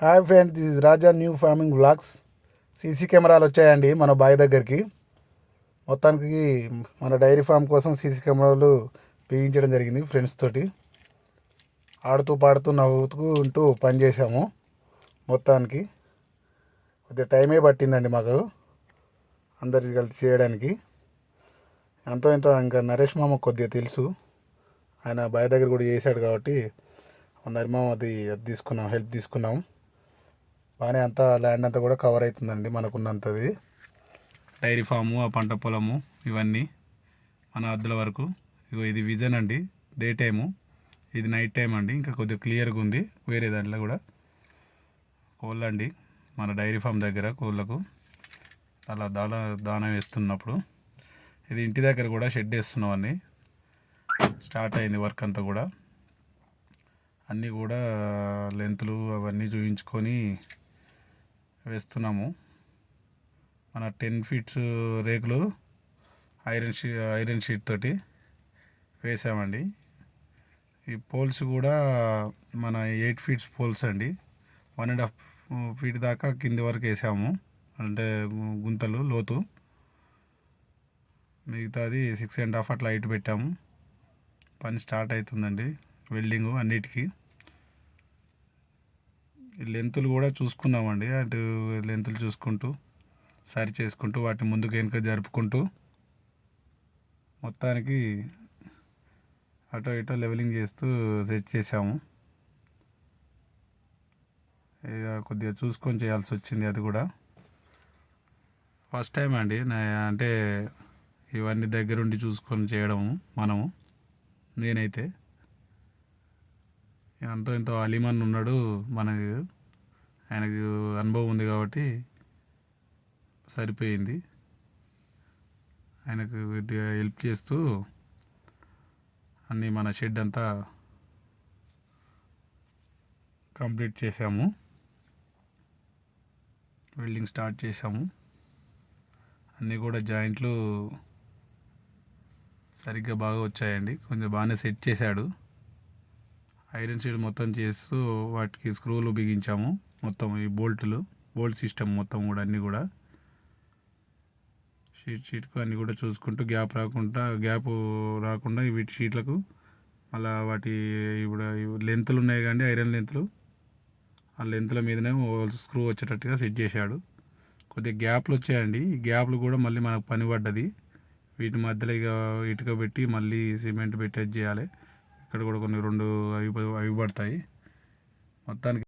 Hi friend this is Raja new farming blogs CC కెమెరాలు వచ్చాయండి మన బాయ్ దగ్గరికి. మొత్తానికి మన డైరీ ఫామ్ కోసం సీసీ కెమెరాలు బిగించడం జరిగింది ఫ్రెండ్స్ తోటి. ఆడుతూ పాడుతూ నవ్వుతూ ఉంటూ పని చేసాము మొత్తానికి. కొద్దిగా టైమే పట్టిందండి మాకు అందరికి కలిసి చేయడానికి. ఎంతో ఎంతో ఇంకా నరేష్ మామ కొద్దిగా తెలుసు. ఆయన బాయ్ దగ్గర కూడా చేశాడు కాబట్టి నరిమామ అది అది తీసుకున్నాం హెల్ప్ తీసుకున్నాం. బాగానే అంతా ల్యాండ్ అంతా కూడా కవర్ అవుతుందండి మనకున్నంతది. డైరీ ఫాము ఆ పంట పొలము ఇవన్నీ మన అద్దుల వరకు. ఇగో ఇది విజన్ అండి డే టైము. ఇది నైట్ టైం అండి ఇంకా కొద్దిగా క్లియర్గా ఉంది వేరే దాంట్లో కూడా. కోళ్ళండి మన డైరీ ఫామ్ దగ్గర కోళ్ళకు. అలా దాన దానం వేస్తున్నప్పుడు. ఇది ఇంటి దగ్గర కూడా షెడ్ వేస్తున్నాం స్టార్ట్ అయింది వర్క్ అంతా కూడా. అన్నీ కూడా లెంత్లు అవన్నీ చూపించుకొని వేస్తున్నాము. మన టెన్ ఫీట్స్ రేకులు ఐరన్ షీ ఐరన్ షీట్ తోటి వేసామండి. ఈ పోల్స్ కూడా మన ఎయిట్ ఫీట్స్ పోల్స్ అండి. వన్ అండ్ హాఫ్ ఫీట్ దాకా కింది వరకు వేసాము. అంటే గుంతలు లోతు. మిగతాది సిక్స్ అండ్ హాఫ్ అట్లా హైట్ పెట్టాము. పని స్టార్ట్ అవుతుందండి. వెల్డింగు అన్నిటికీ. లెంతులు కూడా చూసుకున్నామండి. అటు లెంతులు చూసుకుంటూ సరి చేసుకుంటూ వాటిని ముందుకు వెనుక జరుపుకుంటూ మొత్తానికి అటో ఇటో లెవెలింగ్ చేస్తూ సెట్ చేసాము ఇక కొద్దిగా చూసుకొని చేయాల్సి వచ్చింది అది కూడా. ఫస్ట్ టైం అండి నా అంటే ఇవన్నీ దగ్గరుండి చూసుకొని చేయడము మనము నేనైతే. ఎంతో ఎంతో అలీమన్ ఉన్నాడు మనకు ఆయనకు అనుభవం ఉంది కాబట్టి సరిపోయింది. ఆయనకు కొద్దిగా హెల్ప్ చేస్తూ అన్నీ మన షెడ్ అంతా కంప్లీట్ చేసాము వెల్డింగ్ స్టార్ట్ చేసాము అన్నీ కూడా జాయింట్లు సరిగ్గా బాగా వచ్చాయండి. కొంచెం బాగానే సెట్ చేశాడు. ఐరన్ షీట్ మొత్తం చేస్తూ వాటికి స్క్రూలు బిగించాము. మొత్తం ఈ బోల్టులు బోల్ట్ సిస్టమ్ మొత్తం కూడా అన్నీ కూడా. షీట్ షీట్కు అన్నీ కూడా చూసుకుంటూ గ్యాప్ రాకుండా గ్యాప్ రాకుండా వీటి షీట్లకు మళ్ళీ వాటి ఇప్పుడు లెంత్లు ఉన్నాయి కానీ ఐరన్ లెంత్లు. ఆ లెంత్ల మీదనే స్క్రూ వచ్చేటట్టుగా సెట్ చేశాడు. కొద్దిగా గ్యాప్లు వచ్చాయండి. ఈ గ్యాప్లు కూడా మళ్ళీ మనకు పని పడ్డది. వీటి మధ్యలో ఇక ఇటుక పెట్టి మళ్ళీ సిమెంట్ పెట్టి చేయాలి. ఇక్కడ కూడా కొన్ని రెండు అవి అవి పడతాయి. మొత్తానికి